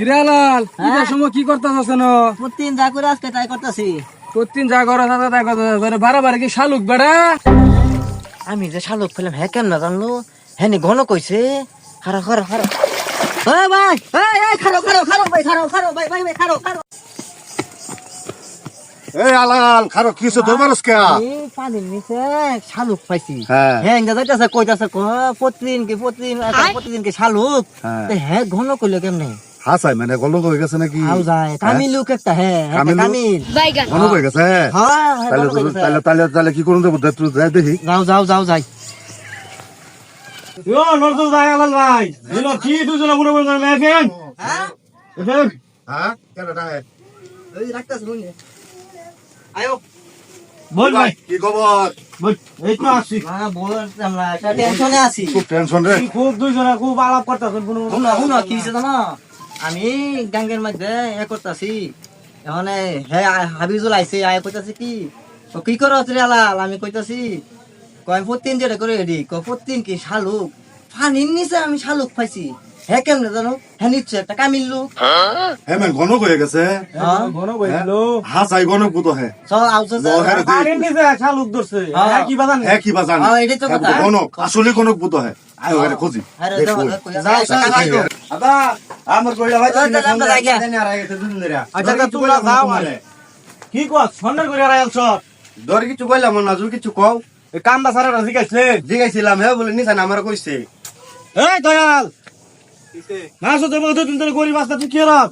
হিরালাল ঈদের সময় কি করতে প্রতিদিন যা করে আজকে তাই করতেছি। প্রতিদিন যা করো তা তাই বারবার কি শালুক বেড়া? আমি যে শালুক পেলাম হ্যাঁ কেমন জানলো? হ্যাঁ ঘন কইছে। খারো খারো খারো। ভাই এই খারো খারো খারো ভাই খারো খারো ভাই ভাই ভাই খারো খারো। এই আলাল খারো কিছু পানির নিচে শালুক পাইছি। হ্যাঁ। হ্যাঁ ইংরেজি যাইতেছে কইতাছে ক প্রতিদিন কি প্রতিদিন প্রতিদিন কি শালুক? হ্যাঁ। হ্যাঁ ঘন কইলো কেমনে? হাসাই মানে গলক হয়ে গেছে নাকি? কামিল লোক একটা হ্যাঁ কামিল গলক হয়ে গেছে হ্যাঁ। হ্যাঁ, তাহলে তাহলে তাহলে তাহলে কি করুন দেবো তুই যাই দেখি। যাও যাও যাও যাই। আলাল ভাই। কি দুজনে হ্যাঁ? এফেন হ্যাঁ? রাখতাছ আয়ো। বল ভাই। কি খবর? বল এই তো আসছি হ্যাঁ বলতাম না টেনশনে আছি। খুব টেনশন রে। খুব দুজনে খুব আলাপ করতেছেন কোনো কি হয়েছে জানো? আমি গাঙ্গের মধ্যে এ করতেছি এখানে হে হাবিজুল আইছে আয় কইতাছি কি ও কি করো রে আলাল আমি কইতাছি কয় প্রতিদিন যেটা করে এডি কয় প্রতিদিন কি শালুক ফানির নিচে আমি শালুক পাইছি হে কেমনে জানো হে নিশ্চয় একটা কামিল লোক হ্যাঁ মানে গণক হয়ে গেছে হ্যাঁ ঘন কইছিল হাসাই গণক বুতো হ্যাঁ সব আউছে বহের দি- পানির নিচে শালুক ধরছে হ্যাঁ। হ্যাঁ কি বাজান হ্যাঁ কি বাজান হ্যাঁ, এটাই তো হ্যাঁ, কথা। গণক আসলে গণক বুতো হ্যাঁ আয় ওখানে খুঁজি আরে যাও, যাও। আবা আমার কইলা ভাই ওই তো আমরা যাই গিয়া। আচ্ছা তোমরা যাও মানে কি কস? সন্ধান করে আর আইছ দর কিছু কইলাম নাজুল কিছু কও। এই কাম বাসারা রাজি গাইছে জিগাইছিলাম হে বলে নিশান আমার কইছে। এই দয়াল! না সতে বলতে তুমি তো গরিব আসতা তুই কি রাখ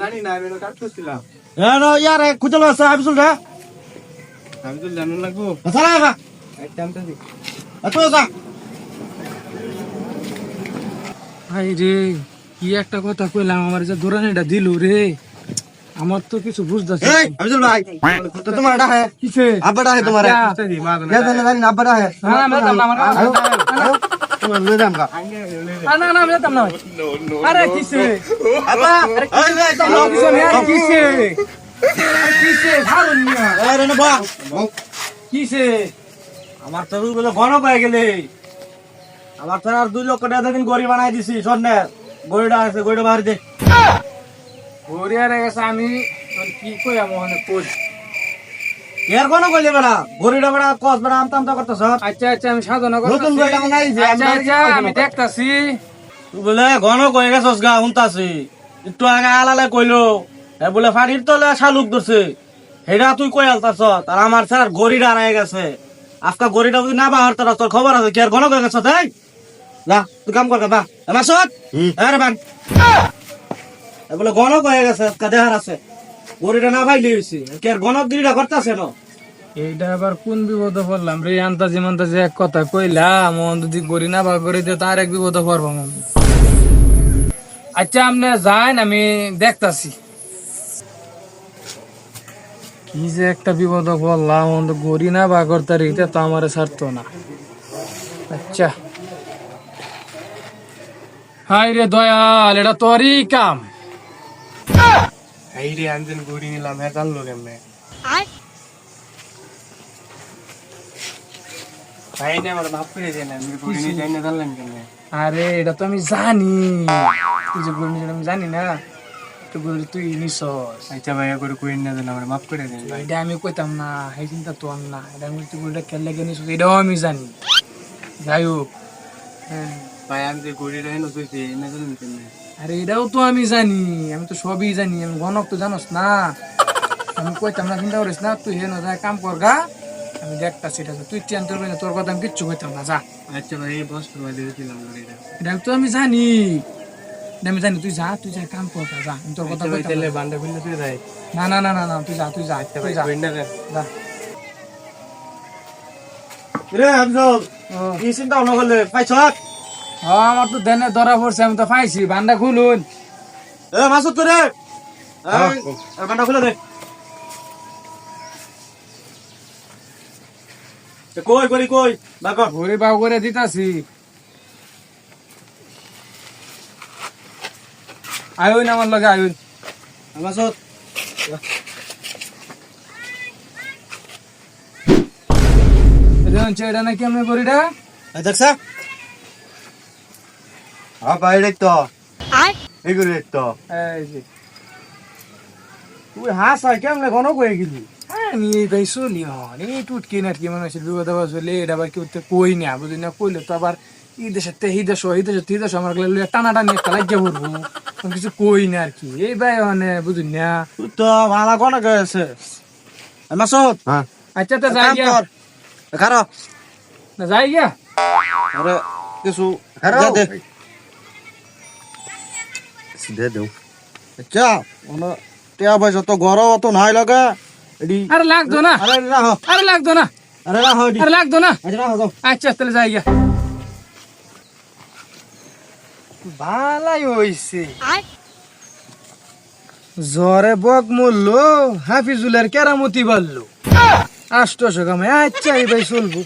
জানি না আমি কাট করছিলাম হ্যাঁ না ইয়ার খুঁজল আছে হাবিসুল রে আমি তো জানো লাগবো। সারা বা এত যা। ভাই রে। কি একটা কথা কইলাম আমার যে দোরানিটা দিল রে। আমার তো কিছু বুঝতেছে এই আব্দুল ভাই তো তোমার ডাহে কিসে? আব্বা ডাহে তোমার। কে জানে জানি আব্বা ডাহে না না, না, আমার- তোমার লই দাম কা না, না, না, আমি যেতাম না। আরে কিসে? আব্বা এই রে তো কিসে? আরে কিসে আরে কিসে? ছাড়ুন না। এই রে বা কিসে? আমার তো ঘন পাই গেলে। আমার তো আর দুই লক্ষ টাকা দিন গড়ি বানাই দিছি স্বর্ণের। গড়িটা আছে গড়িটা বাহার দে। গেছে আমি কি কই ওখানে কই এর কোন কইলে বেড়া? গড়িটা বেড়া কস বেড়া আমতা আমতা করতেছ? আচ্ছা আচ্ছা আমি সাধনা নতুন করতেছি বইটা বানাই দিছি, আচ্ছা আচ্ছা আমি দেখতাছি। বলে ঘন কয়ে গেছস গা একটু আগে আলালে কইলো এ বলে ফাড়ির তলে শালুক ধরছে। হেডা তুই কই আলতাছ? আর আমার স্যার গড়িটা আনাই গেছে। আজকা গড়িটা যদি না বাহার তোর তোর খবর আছে কি? আর ঘন কয়ে গেছ তাই যা তুই কাম কর বা সত আরে বান। বলে ঘন কয়ে গেছে আজকা দেহার আছে। গড়িটা না ভাইলি হইছে কি আর ঘন গিরিটা করতেছে না এইটা আবার কোন বিপদ পড়লাম রে? আন্তাজি মান্তাজি এক কথা কইলাম মন যদি করি না বা করে দিয়ে তার এক বিপদ পড়ব মন আচ্ছা আপনি যান আমি দেখতাছি। কি যে একটা বিপদ পড়লাম তো না বা করতারি এটা তো আমার ছাড়তো না। আচ্ছা। হাই রে দয়াল এটা তোরই কাম। এই রে আনজেন গুড়ি নিলাম হে জানলো কেমনে? গুড়ি আরে এটা তো আমি জানি। তুই যে গরু আমি জানি না। তুই নিছস। আচ্ছা ভাই করে কই না দেন আমার মাফ করে দেন এটা আমি কইতাম না এই চিন্তা তো না। এটা আমি তুই গরুটা খেললে কে নিছস এটাও আমি জানি। যাই হোক হ্যাঁ ভাই আমি যে গুড়ি রাখি নতুইছি না জানেন কেমনে? আরে এটাও তো আমি জানি আমি তো সবই জানি আমি গণক তো জানোস না। আমি কইতাম না চিন্তা করিস না তুই হেন যায় কাম কর গা। আমি দেখতাছি এটা তুই টেন করবি না তোর কথা আমি কিচ্ছু কইতাম না যা। আচ্ছা ভাই এই বস্তু ভাই দিয়েছিলাম গুড়িটা এটা। তো আমি জানি। আমি জানি তুই যা তুই যা কাম কর যা। আমি তোর কথা আচ্ছা কইতাম তাহলে না। বান্ডা ফিল্ডে তুই যাই। না না না না না তুই যা তুই যা আচ্ছা তুই ভাই যা। দেন যা। রে আফজল ও। কি চিন্তা ভাবনা করলে পাইছ ও, আমার তো দেনে ধরা পড়ছে আমি তো পাইছি বান্ডা খুলুন। এ মাসুদ করে বান্ডা খুলে দে। কই করি কই? বাকর ঘুরে বাউ করে দিতাছি। আয়ুন আমার লগে আয়ুন। মাসুদ। এটা নাকি আমি করিটা দেখছা? হ্যাঁ ভাই রে তো করে তো। এই যে। তুই হাস হয় কেমনে ঘন কয়ে গেলি? আমি এই ভাই চলি হন এই টুটকি নাটকি মানুষের বিপদ আবার চলে এটা আবার কেউ কই না বুঝলি না? কইলে তো আবার ই দেশের তে হি দেশ এই দেশের তে দেশ আমার গেলে লইয়া টানা টানি একটা লাগিয়ে পড়ব। কোনো কিছু কই না আর কি। এই ভাই মানে বুঝলি না? তুই তো ভালো ঘন গেছে মাসুদ। হ্যাঁ। আচ্ছা তো যাই গিয়া। কর। না যাই গিয়া। আরে কিছু। দে। দে দেও। আচ্ছা টিয়া পয়সা তো ঘর অত নাই লাগা। এডি আরে লাগতো না। আরে রাহ। আরে লাগতো না। আরে রাহ এডি। আরে লাগতো না। রাহ যাও। আচ্ছা তাহলে যাই গিয়া। ভালাই হইছে। জ্বরে বক মরল হাফিজুলের কেরামতি বাড়লো। আষ্ট কামে আচ্ছা এই ভাই চলবো।